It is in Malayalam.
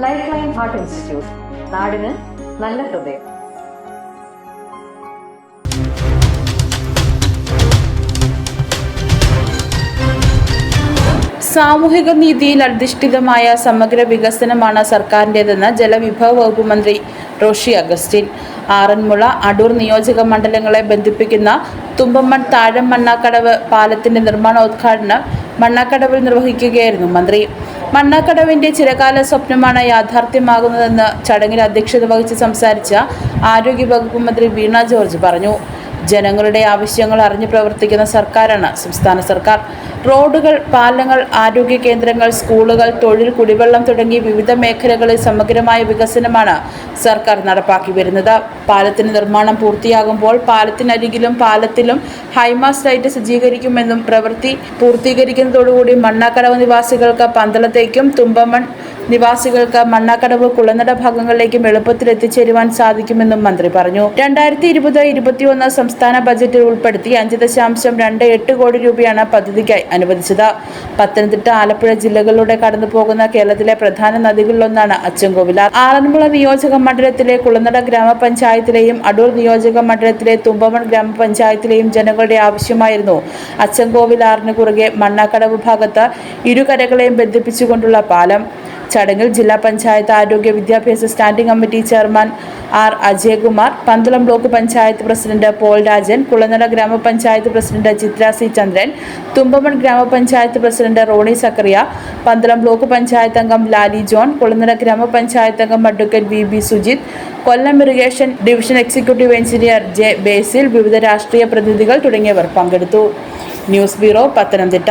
ലൈഫ് ലൈൻ ഹാർട്ട് ഇൻസ്റ്റിറ്റ്യൂട്ട് നാടിന് നല്ല ഹൃദയം. സാമൂഹിക നീതിയിൽ അധിഷ്ഠിതമായ സമഗ്ര വികസനമാണ് സർക്കാരിന്റെതെന്ന് ജലവിഭവ വകുപ്പ് മന്ത്രി റോഷി അഗസ്റ്റിൻ. ആറന്മുള അടൂർ നിയോജക മണ്ഡലങ്ങളെ ബന്ധിപ്പിക്കുന്ന തുമ്പമൺ താഴം മണ്ണാക്കടവ് പാലത്തിന്റെ നിർമ്മാണോദ്ഘാടനം മണ്ണാക്കടവിൽ നിർവഹിക്കുകയായിരുന്നു മന്ത്രി. മണ്ണാക്കടവിന്റെ ചിരകാല സ്വപ്നമാണ് യാഥാർത്ഥ്യമാകുന്നതെന്ന് ചടങ്ങിൽ അധ്യക്ഷത വഹിച്ച് സംസാരിച്ച ആരോഗ്യ വകുപ്പ് മന്ത്രി വീണ ജോർജ് പറഞ്ഞു. ജനങ്ങളുടെ ആവശ്യങ്ങൾ അറിഞ്ഞു പ്രവർത്തിക്കുന്ന സർക്കാരാണ്. സംസ്ഥാന സർക്കാർ റോഡുകൾ പാലങ്ങൾ ആരോഗ്യ കേന്ദ്രങ്ങൾ സ്കൂളുകൾ തൊഴിൽ കുടിവെള്ളം തുടങ്ങി വിവിധ മേഖലകളിൽ സമഗ്രമായ വികസനമാണ് സർക്കാർ നടപ്പാക്കി വരുന്നത്. പാലത്തിന് നിർമ്മാണം പൂർത്തിയാകുമ്പോൾ പാലത്തിനരികിലും പാലത്തിലും ഹൈമാസ് ലൈറ്റ് സജ്ജീകരിക്കുമെന്നും പ്രവൃത്തി പൂർത്തീകരിക്കുന്നതോടുകൂടി മണ്ണാക്കടവ് നിവാസികൾക്ക് പന്തളത്തേക്കും തുമ്പമൺ നിവാസികൾക്ക് മണ്ണാക്കടവ് കുളനട ഭാഗങ്ങളിലേക്കും എളുപ്പത്തിൽ എത്തിച്ചേരുവാൻ സാധിക്കുമെന്നും മന്ത്രി പറഞ്ഞു. രണ്ടായിരത്തി ഇരുപത് ഇരുപത്തിയൊന്ന് സംസ്ഥാന ബജറ്റിൽ ഉൾപ്പെടുത്തി അഞ്ച് ദശാംശം രണ്ട് എട്ട് കോടി രൂപയാണ് പദ്ധതിക്കായി അനുവദിച്ചത്. പത്തനംതിട്ട ആലപ്പുഴ ജില്ലകളിലൂടെ കടന്നു പോകുന്ന കേരളത്തിലെ പ്രധാന നദികളിലൊന്നാണ് അച്ചൻകോവിലാർ ആറന്മുള നിയോജക മണ്ഡലത്തിലെ കുളനട ഗ്രാമപഞ്ചായത്തിലെയും അടൂർ നിയോജക മണ്ഡലത്തിലെ തുമ്പമൺ ഗ്രാമപഞ്ചായത്തിലെയും ജനങ്ങളുടെ ആവശ്യമായിരുന്നു. അച്ചൻകോവിലാറിന് കുറുകെ മണ്ണാക്കടവ് ഭാഗത്ത് ഇരുകരകളെയും ബന്ധിപ്പിച്ചുകൊണ്ടുള്ള പാലം. ചടങ്ങിൽ ജില്ലാ പഞ്ചായത്ത് ആരോഗ്യ വിദ്യാഭ്യാസ standing committee chairman R Ajayakumar Pandalam block panchayat president Paul Rajan Kulanada gramapanchayat president Chitra C Chandran Thumpamon gramapanchayat president Ronnie Zachariah Pandalam block panchayat അംഗം ലാലി ജോൺ കുളനട ഗ്രാമപഞ്ചായത്ത് അംഗം advocate V B Sujith Kollam irrigation division executive engineer J Basil വിവിധ രാഷ്ട്രീയ പ്രതിനിധികൾ തുടങ്ങിയവർ പങ്കെടുത്തു. News bureau Pathanamthitta.